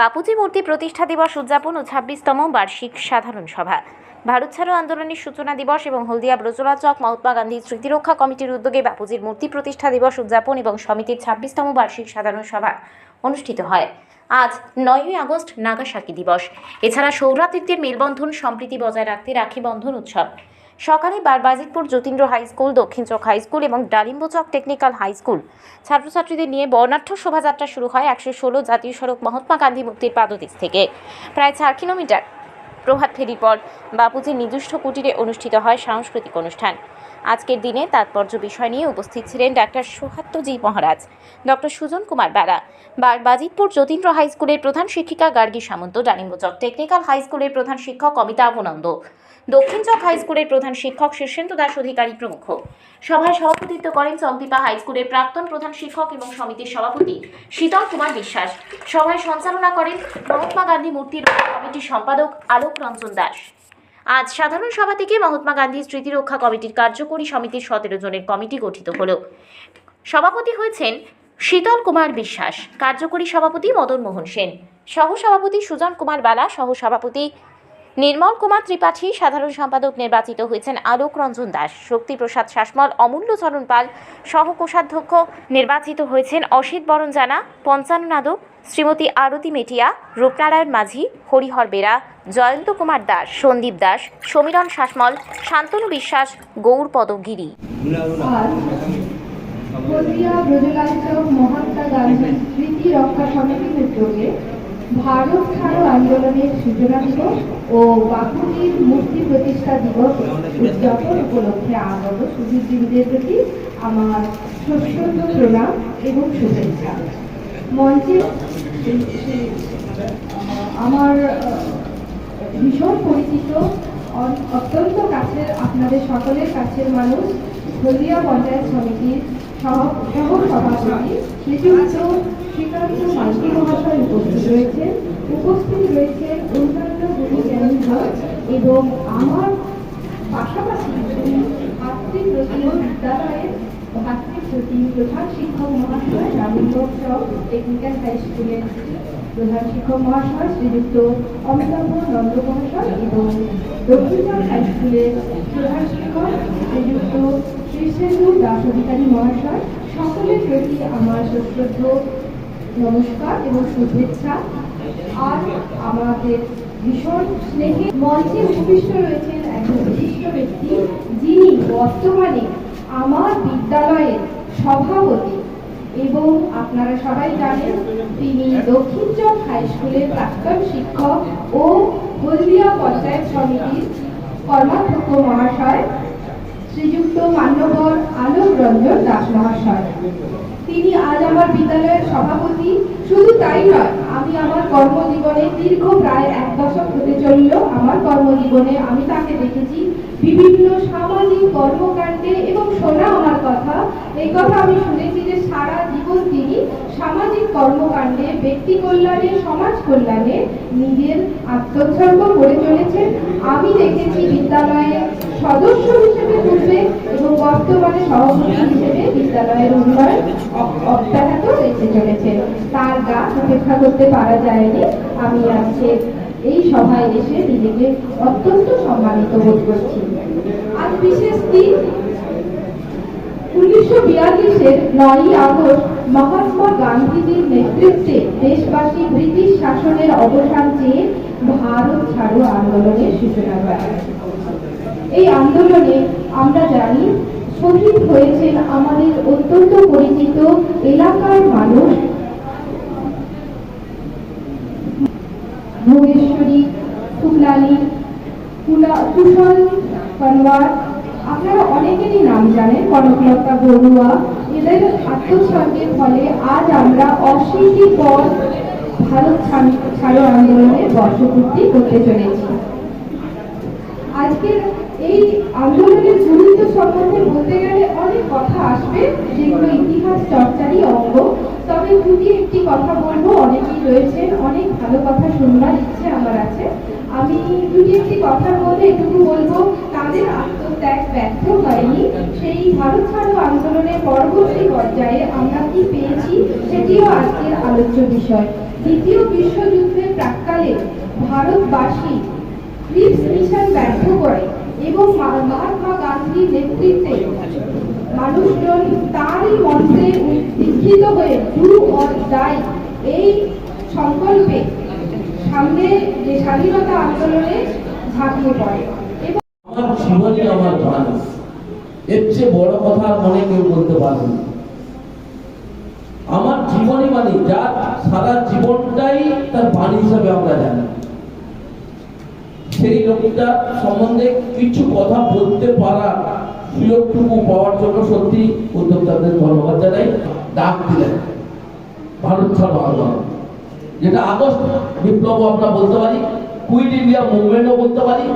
বাপুজি মূর্তি প্রতিষ্ঠা দিবস উদযাপন ও ছাব্বিশতম বার্ষিক সাধারণ সভা। ভারত ছাড়ো আন্দোলনের সূচনা দিবস এবং হলদিয়া ব্রজলা চক, মহাত্মা গান্ধী স্মৃতিরক্ষা কমিটির উদ্যোগে বাপুজির মূর্তি প্রতিষ্ঠা দিবস উদযাপন এবং সমিতির ছাব্বিশতম বার্ষিক সাধারণ সভা অনুষ্ঠিত হয়। আজ নয়ই আগস্ট নাগাসাকি দিবস। এছাড়া সৌরাতীর্থের মেলবন্ধন সম্প্রীতি বজায় রাখতে রাখি বন্ধন উৎসব। সকালে বারবাজিতপুর যতীন্দ্র হাই স্কুল, দক্ষিণ চক হাই স্কুল এবং ডালিম্বচক টেকনিক্যাল হাই স্কুল। ছাত্রছাত্রীদের নিয়ে বর্ণাঢ্য শোভাযাত্রা শুরু হয় একশো ষোলো জাতীয় সড়ক মহাত্মা গান্ধী মুক্তির পাদদেশ থেকে। প্রায় চার কিলোমিটার প্রভাত ফেরির পর বাপুজির নিজস্ব কুটিরে অনুষ্ঠিত হয় সাংস্কৃতিক অনুষ্ঠান। আজকের দিনে তাৎপর্য বিষয় নিয়ে উপস্থিত ছিলেন ডাক্তার সোহাত্তজি মহারাজ, ডক্টর সুজন কুমার বেলা বাজিতপুর যতীন্দ্র হাই স্কুলের প্রধান শিক্ষিকা গার্গী সামন্ত ডালিম্বচক টেকনিক্যাল হাই স্কুলের প্রধান শিক্ষক অমিতাভ আনন্দ দক্ষিণ চক হাই স্কুলের প্রধান শিক্ষক শীর্ষেন্দু দাস অধিকারী প্রমুখ। সভায় সভাপতিত্ব করেন চকদীপা হাই স্কুলের প্রাক্তন প্রধান শিক্ষক এবং সমিতির সভাপতি শীতল কুমার বিশ্বাস। সভায় সঞ্চালনা করেন মহাত্মা গান্ধী মূর্তি কমিটির সম্পাদক আলোক রঞ্জন দাস। আজ সাধারণ সভা থেকে মহাত্মা গান্ধী স্মৃতি রক্ষা কমিটির কার্যকরী সমিতির সতেরো জনের কমিটি গঠিত হলো। সভাপতি হয়েছেন শীতল কুমার বিশ্বাস। কার্যকরী সভাপতি মদন মোহন সেন। সহ সভাপতি সুজন কুমার বালা সহ সভাপতি নির্মল কুমার ত্রিপাঠী সাধারণ সম্পাদক নির্বাচিত হয়েছেন আলোক রঞ্জন দাস, শক্তিপ্রসাদ শাসমল, অমূল্য চরণ পাল সহ কোষাধ্যক্ষ নির্বাচিত হয়েছেন অসিত বরণ জানা, পঞ্চান্ন নাদক শ্রীমতী আরতি মেটিয়া, রূপনারায়ণ মাঝি, হরিহর বেরা, জয়ন্ত কুমার দাস, সন্দীপ দাস, সমীরণ শাসমল, শান্তনু বিশ্বাস, গিরি আজ হলদিয়া মহাত্মা গান্ধী, স্মৃতি রক্ষা সমিতির উদ্যোগে ভারত ছাড়ো আন্দোলনের সূচনা দিবস ও বাপুজির মূর্তি প্রতিষ্ঠা দিবস উদযাপন উপলক্ষে আগত সুধীরজীবীদের প্রতি আমার সশ্রদ্ধ প্রণাম এবং শুভেচ্ছা। মঞ্চে আমার ভীষণ পরিচিত অত্যন্ত কাছের, আপনাদের সকলের কাছের মানুষ, হলদিয়া পঞ্চায়েত সমিতির উপস্থিত রয়েছেন উপস্থিত রয়েছেন অন্যান্য গুরু এবং আমার পাশাপাশি ভাতৃপ্রতি বিদ্যালয়ের ভাতৃপ্রতি প্রধান শিক্ষক মহাশয় রামীন্দ্র টেকনিক্যাল হাই স্কুলের প্রধান শিক্ষক মহাশয় শ্রীযুক্ত অমিতাভ নন্দ মহাশয় এবং দক্ষিণচক হাই স্কুলের প্রধান শিক্ষক শ্রীযুক্ত শ্রীশেন্দু দাস অধিকারী মহাশয়, সকলের প্রতি আমার সশ্রদ্ধ, নমস্কার এবং শুভেচ্ছা। আর আমাদের ভীষণ স্নেহে মঞ্চে উপবিষ্ট রয়েছেন একজন বিশিষ্ট ব্যক্তি, যিনি বর্তমানে আমার বিদ্যালয়ের সভাপতি। এবং আপনারা সবাই জানেন, তিনি দক্ষিণচক হাই স্কুলের প্রাক্তন শিক্ষক ও হলদিয়া পঞ্চায়েত সমিতির কর্মাধ্যক্ষ মহাশয়। শ্রীযুক্ত মান্যবর আলোক রঞ্জন দাস মহাশয় তিনি আজ আমার বিদ্যালয়ের সভাপতি। শুধু তাই নয়, আমি আমার কর্মজীবনে দীর্ঘ প্রায় এক দশক হতে চলল আমার কর্মজীবনে আমি তাকে দেখেছি। বিভিন্ন সামাজিক কর্মকাণ্ডে এবং শোনা আমার কথা, এই কথা আমি শুনেছি যে সারা জীবন তিনি সামাজিক কর্মকাণ্ডে, ব্যক্তি কল্যাণে, সমাজ কল্যাণে নিজের আত্মোৎসর্গ করে চলেছেন। আমি দেখেছি বিদ্যালয়ে সদস্য হিসেবে পূর্বে এবং বর্তমানে সভাপতি হিসেবে বিদ্যালয়ের উন্নয়ন অব্যাহত রেখে চলেছে তার গাছ উপেক্ষা করতে পারা যায়নি। আমি আজকে এই সভায় এসে নিজেকে অত্যন্ত সম্মানিত বোধ করছি। আজ বিশেষ দিন। উনিশশো বিয়াল্লিশের নয়ই আগস্ট মহাত্মা গান্ধীজির নেতৃত্বে দেশবাসী ব্রিটিশ শাসনের অবসান চেয়ে ভারত ছাড়ো আন্দোলনের সূচনা হয় এই আন্দোলনে আমরা জানি, শহীদ হয়েছেন আমাদের অত্যন্ত পরিচিত এলাকার মানুষ ভোগেশ্বরী ফুলানি কুশল কনওয়ার আপনারা অনেকেরই নাম জানেন, কনকলতা বড়ুয়া। এদের আত্মোৎসর্গের ফলে আজ আমরা অশীতি পর ভারত ছাড়ো আন্দোলনের বর্ষপূর্তি করতে চলেছি। আজকের এই আন্দোলনের গুরুত্ব সম্বন্ধে বলতে গেলে অনেক কথা আসবে, যেগুলো ইতিহাস চর্চারই অঙ্গ। তবে দুটি একটি কথা বলব, অনেকেই রয়েছেন, অনেক ভালো কথা শুনবার ইচ্ছে আমার আছে। আমি দুটি একটি কথার মধ্যে এটুকু বলব, তাদের আত্মত্যাগ ব্যর্থ হয়নি। সেই ভারত ছাড়ো আন্দোলনের পরবর্তী পর্যায়ে আমরা কি পেয়েছি সেটিও আজকের আলোচ্য বিষয়। দ্বিতীয় বিশ্বযুদ্ধে ভারতবাসী ক্রিপস মিশন ব্যর্থ করে এবং মহাত্মা গান্ধীর নেতৃত্বে মানুষজন তারই মন্ত্রে দীক্ষিত হয়ে ডু অর ডাই এই সংকল্পে সামনে যে স্বাধীনতা আন্দোলনে ঝাঁপিয়ে পড়ে। আমার জীবনই আমার এর চেয়ে বড় কথা মনে কেউ বলতে পারবে আমার মানে যার সারা জীবনটাই তার বাণী হিসাবে আমরা জানি। সেই লোকটা সম্বন্ধে কিছু কথা বলতে পারা সুযোগটুকু পাওয়ার জন্য সত্যি উদ্যোক্তাদের ধন্যবাদ জানাই। ডাক দিলেন। ভারত ছাড়ো যেটা আগস্ট বিপ্লব আমরা বলতে পারি কুইট ইন্ডিয়া মুভমেন্টও বলতে পারি,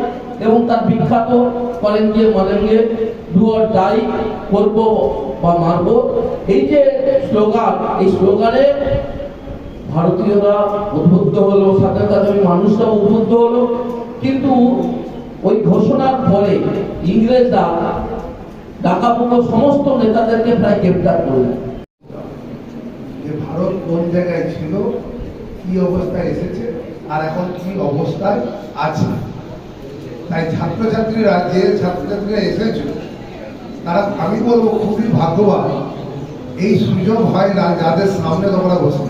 এবং তার বিখ্যাত করেন গিয়ে মানেন গিয়ে ডু ডাই করব বা মারবো। এই যে স্লোগান, এই স্লোগানে ভারতীয়রা উদ্বুদ্ধ হলো ওই মানুষরা উদ্বুদ্ধ হলো। কিন্তু ওই ঘোষণার ফলে ইংরেজরা ডাকাপুকো সমস্ত নেতাদেরকে প্রায় গ্রেপ্তার করলেন। ভারত কোন জায়গায় ছিল কি অবস্থায় এসেছে আর এখন কি অবস্থায় আছে? তাই ছাত্রছাত্রীরা, যে ছাত্রছাত্রীরা এসেছে, তারা, আমি বলব খুবই ভাগ্যবান। এই সুযোগ হয় না যাদের সামনে তোমরা বসে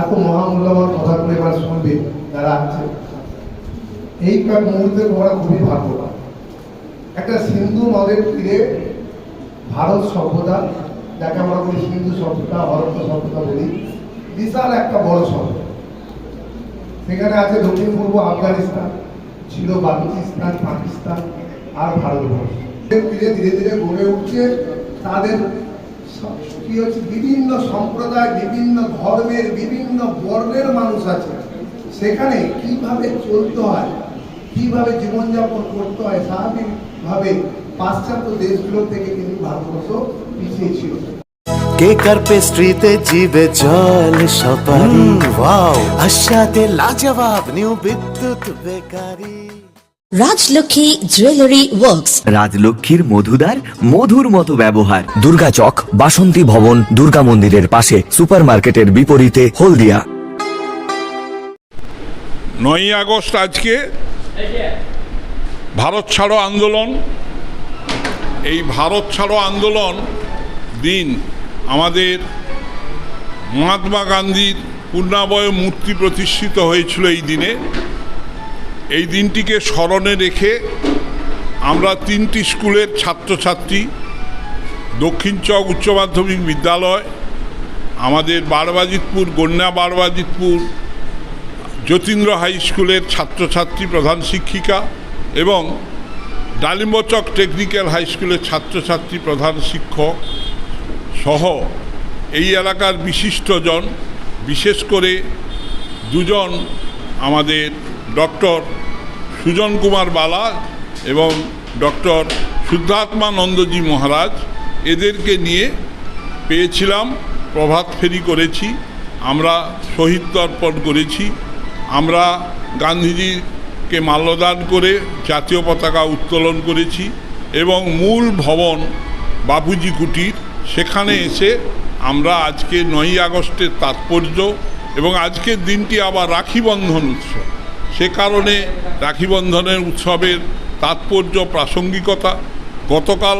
এত মহামূল্যবান কথাগুলো এবার শুনবে যারা আছে। এই কয়েক মুহূর্তে তোমরা খুবই ভাগ্যবান। একটা সিন্ধু নদের তীরে ভারত সভ্যতা, যাকে আমরা বলি সিন্ধু সভ্যতা ভারত সভ্যতা বলি বিশাল একটা বড় সভ্যতা সেখানে আছে দক্ষিণ পূর্ব আফগানিস্তান, ছিল বালুচিস্তান, পাকিস্তান আর ভারতবর্ষ। ধীরে ধীরে ধীরে গড়ে উঠছে তাদের কি হচ্ছে, বিভিন্ন সম্প্রদায়, বিভিন্ন ধর্মের, বিভিন্ন বর্ণের মানুষ আছে। সেখানে কীভাবে চলতে হয়, কীভাবে জীবনযাপন করতে হয়, স্বাভাবিকভাবে পাশ্চাত্য দেশগুলোর থেকে কিন্তু ভারতবর্ষ পিছিয়ে ছিল। কেকার পেস্ট্রিতে জিবে জল সপারি। ওয়াও আশাতে লাজবাব new Bidyut bakery. Rajlakshmi jewellery works. রাজলক্ষ্মীর মধুদার মধুর মতো ব্যবহার। দুর্গা চক বাসন্তী ভবন দুর্গা মন্দিরের পাশে সুপারমার্কেটের বিপরীতে হলদিয়া। নয় আগস্ট আজকে। ভারত ছাড়ো আন্দোলন। এই ভারত ছাড়ো আন্দোলন দিন আমাদের মহাত্মা গান্ধীর পূর্ণাবয় মূর্তি প্রতিষ্ঠিত হয়েছিল এই দিনে। এই দিনটিকে স্মরণে রেখে আমরা তিনটি স্কুলের ছাত্রছাত্রী, দক্ষিণ চক উচ্চ মাধ্যমিক বিদ্যালয়, আমাদের বারবাজিতপুর, গন্যা বারবাজিতপুর, যতীন্দ্র হাই স্কুলের ছাত্রছাত্রী প্রধান শিক্ষিকা এবং ডালিম্বচক টেকনিক্যাল হাই স্কুলের ছাত্রছাত্রী প্রধান শিক্ষক। সহ এই এলাকার বিশিষ্টজন বিশেষ করে দুজন আমাদের ডক্টর সুজন কুমার বালা এবং ডক্টর শুদ্ধাত্মানন্দজি মহারাজ, এদেরকে নিয়ে পেয়েছিলাম, প্রভাত ফেরি করেছি, আমরা শহীদ তর্পণ করেছি, আমরা গান্ধীজিকে মাল্যদান করে জাতীয় পতাকা উত্তোলন করেছি এবং মূল ভবন বাপুজি কুটির সেখানে এসে আমরা আজকে নয়ই আগস্টের তাৎপর্য এবং আজকের দিনটি আবার রাখি বন্ধন উৎসব। সে কারণে রাখি বন্ধনের উৎসবের তাৎপর্য, প্রাসঙ্গিকতা গতকাল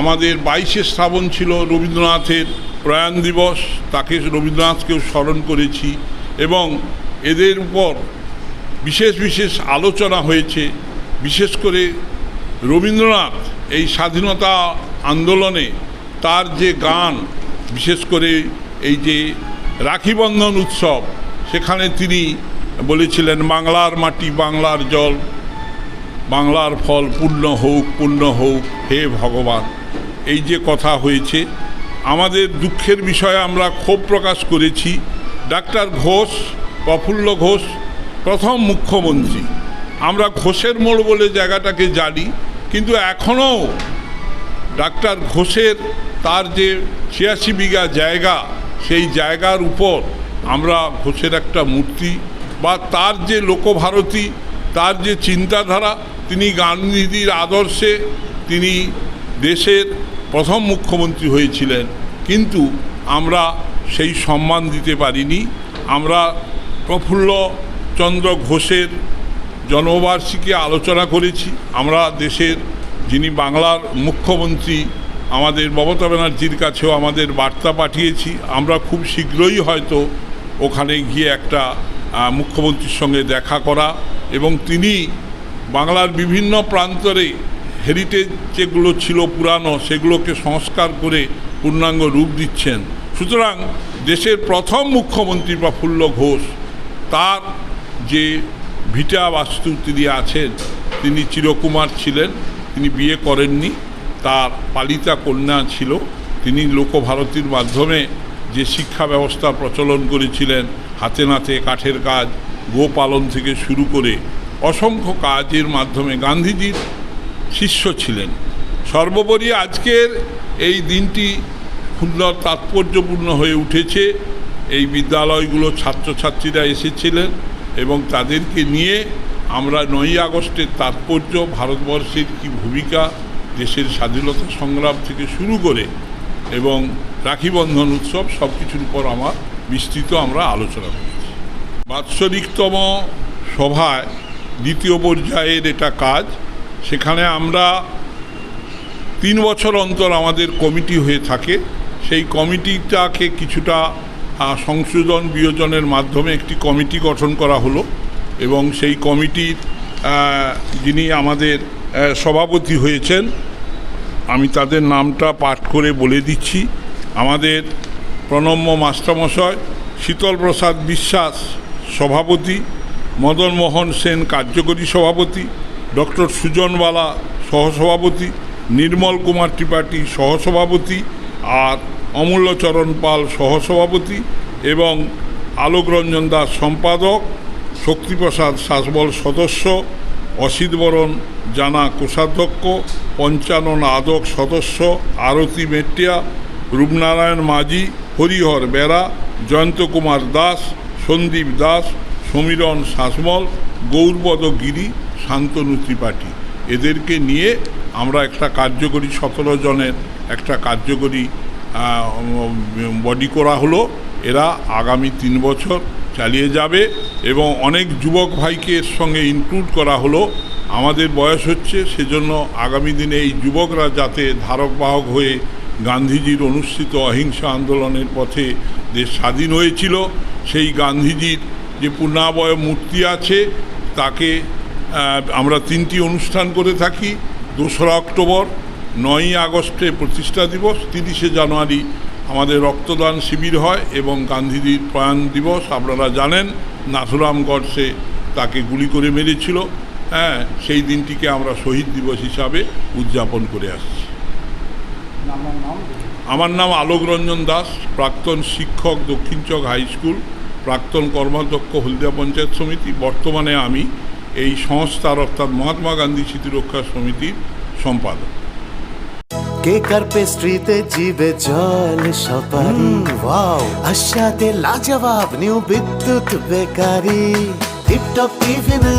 আমাদের বাইশে শ্রাবণ ছিল রবীন্দ্রনাথের প্রয়াণ দিবস, তাকে রবীন্দ্রনাথকেও স্মরণ করেছি এবং এদের উপর বিশেষ বিশেষ আলোচনা হয়েছে। বিশেষ করে রবীন্দ্রনাথ এই স্বাধীনতা আন্দোলনে তার যে গান, বিশেষ করে এই যে রাখিবন্ধন উৎসব, সেখানে তিনি বলেছিলেন, বাংলার মাটি বাংলার জল, বাংলার ফল পূর্ণ হোক পূর্ণ হোক, হে ভগবান। এই যে কথা হয়েছে, আমাদের দুঃখের বিষয়ে আমরা ক্ষোভ প্রকাশ করেছি। ডাক্তার ঘোষ, প্রফুল্ল ঘোষ, প্রথম মুখ্যমন্ত্রী। আমরা ঘোষের মোড় বলে জায়গাটাকে জানি, কিন্তু এখনও ডাক্তার ঘোষের তার যে ছিয়াশি বিঘা জায়গা, সেই জায়গার উপর আমরা ঘোষের একটা মূর্তি বা তার যে লোকভারতী, তার যে চিন্তাধারা, তিনি গান্ধীজির আদর্শে তিনি দেশের প্রথম মুখ্যমন্ত্রী হয়েছিলেন। কিন্তু আমরা সেই সম্মান দিতে পারিনি। আমরা প্রফুল্ল চন্দ্র ঘোষের জন্মবার্ষিকী আলোচনা করেছি। আমরা দেশের যিনি বাংলার মুখ্যমন্ত্রী আমাদের মমতা ব্যানার্জির কাছেও আমাদের বার্তা পাঠিয়েছি। আমরা খুব শীঘ্রই হয়তো ওখানে গিয়ে একটা মুখ্যমন্ত্রীর সঙ্গে দেখা করা এবং তিনি বাংলার বিভিন্ন প্রান্তরে হেরিটেজ যেগুলো ছিল পুরানো, সেগুলোকে সংস্কার করে পূর্ণাঙ্গ রূপ দিচ্ছেন। সুতরাং দেশের প্রথম মুখ্যমন্ত্রী প্রফুল্ল ঘোষ, তার যে ভিটা বাস্তু তিনি আছেন, তিনি চিরকুমার ছিলেন, তিনি বিয়ে করেননি। তার পালিতা কন্যা ছিল। তিনি লোকভারতীর মাধ্যমে যে শিক্ষা ব্যবস্থা প্রচলন করেছিলেন, হাতে নাতে কাঠের কাজ, গোপালন থেকে শুরু করে অসংখ্য কাজের মাধ্যমে গান্ধীজির শিষ্য ছিলেন। সর্বোপরি আজকের এই দিনটি সুন্দর তাৎপর্যপূর্ণ হয়ে উঠেছে। এই বিদ্যালয়গুলো ছাত্রছাত্রীরা এসেছিলেন এবং তাদেরকে নিয়ে আমরা নয়ই আগস্টের তাৎপর্য, ভারতবর্ষের কি ভূমিকা দেশের স্বাধীনতা সংগ্রাম থেকে শুরু করে এবং রাখি বন্ধন উৎসব সব কিছুর উপর আমার বিস্তৃত আমরা আলোচনা করেছি। বাৎসরিকতম সভায় দ্বিতীয় পর্যায়ের এটা কাজ, সেখানে আমরা তিন বছর অন্তর আমাদের কমিটি হয়ে থাকে। সেই কমিটিটাকে কিছুটা সংশোধন বিয়োজনের মাধ্যমে একটি কমিটি গঠন করা হলো এবং সেই কমিটির যিনি আমাদের সভাপতি হয়েছেন। আমি তাদের নামটা পাঠ করে বলে দিচ্ছি। আমাদের প্রণম্য মাস্টারমশয় শীতল প্রসাদ বিশ্বাস সভাপতি, মদন মোহন সেন কার্যকরী সভাপতি, ডক্টর সুজনবালা সহসভাপতি, নির্মল কুমার ত্রিপাঠী সহসভাপতি আর অমূল্যচরণ পাল সহসভাপতি এবং আলোক রঞ্জন দাস সম্পাদক, শক্তিপ্রসাদ শাসবল সদস্য, অসিত বরণ জানা কোষাধ্যক্ষ, পঞ্চানন আদক সদস্য, আরতি মেটিয়া রূপনারায়ণ মাঝি, হরিহর বেরা জয়ন্ত কুমার দাস, সন্দীপ দাস, সমীরণ শাসমল গৌরপদ গিরি, শান্তনু ত্রিপাঠী। এদেরকে নিয়ে আমরা একটা কার্যকরী, সতেরো জনের একটা কার্যকরী বডি করা হলো। এরা আগামী তিন বছর চালিয়ে যাবে এবং অনেক যুবক ভাইকে এর সঙ্গে ইনক্লুড করা হলো। আমাদের বয়স হচ্ছে, সেজন্য আগামী দিনে এই যুবকরা যাতে ধারক বাহক হয়ে গান্ধীজির অনুষ্ঠিত অহিংসা আন্দোলনের পথে দেশ স্বাধীন হয়েছিল, সেই গান্ধীজির যে পূর্ণাবয় মূর্তি আছে, তাকে আমরা তিনটি অনুষ্ঠান করে থাকি। দোসরা অক্টোবর, নয়ই আগস্টে প্রতিষ্ঠা দিবস, তিরিশে জানুয়ারি আমাদের রক্তদান শিবির হয় এবং গান্ধীজির প্রয়াণ দিবস, আপনারা জানেন, নাথুরাম গডসে তাকে গুলি করে মেরেছিল। হ্যাঁ সেই দিনটিকে আমরা শহীদ দিবস হিসাবে উদযাপন করে আসছি। আমার নাম আলোক রঞ্জন দাস প্রাক্তন শিক্ষক দক্ষিণ চক হাই স্কুল প্রাক্তন কর্মাধ্যক্ষ হলদিয়া পঞ্চায়েত সমিতি বর্তমানে আমি এই সংস্থার অর্থাৎ মহাত্মা গান্ধী স্মৃতিরক্ষা সমিতির সম্পাদক। কেক আর পেস্ট্রিতে জিবে জল সপারি? ওয়াও আশাতে লাজবাব নিউ বিদ্যুৎ বেকারি। টিপটপ টিফিনে